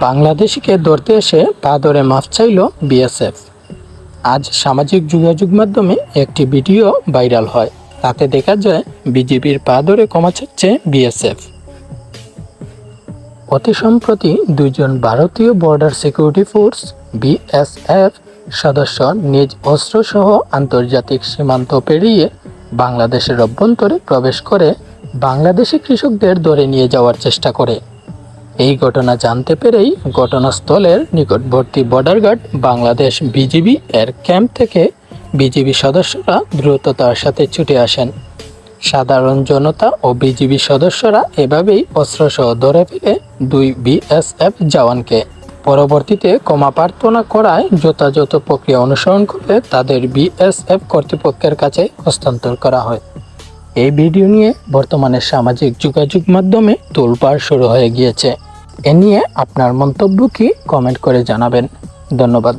বাংলাদেশিকে ধরতে এসে পা ধরে মাফ চাইল বিএসএফ। আজ সামাজিক যোগাযোগ মাধ্যমে একটি ভিডিও ভাইরাল হয়। তাতে দেখা যায়, বিজেপির পা ধরে ক্ষমা চাচ্ছে বিএসএফ। অতি সম্প্রতি দুইজন ভারতীয় বর্ডার সিকিউরিটি ফোর্স বিএসএফ সদস্য নিজ অস্ত্রসহ আন্তর্জাতিক সীমান্ত পেরিয়ে বাংলাদেশের অভ্যন্তরে প্রবেশ করে বাংলাদেশি কৃষকদের ধরে নিয়ে যাওয়ার চেষ্টা করে। এই ঘটনা জানতে পেরেই ঘটনাস্থলের নিকটবর্তী বর্ডার গার্ড বাংলাদেশ বিজিবি এর ক্যাম্প থেকে বিজিবি সদস্যরা দ্রুততার সাথে ছুটে আসেন। সাধারণ জনতা ও বিজিবি সদস্যরা এভাবেই অস্ত্রসহ ধরে ফেলে দুই বিএসএফ জওয়ানকে। পরবর্তীতে ক্ষমা প্রার্থনা করায় যথাযথ প্রক্রিয়া অনুসরণ করে তাদের বিএসএফ কর্তৃপক্ষের কাছে হস্তান্তর করা হয়। এই ভিডিও নিয়ে বর্তমানে সামাজিক যোগাযোগ মাধ্যমে তোলপাড় শুরু হয়ে গিয়েছে। এ নিয়ে আপনার মন্তব্য কি কমেন্ট করে জানাবেন। ধন্যবাদ।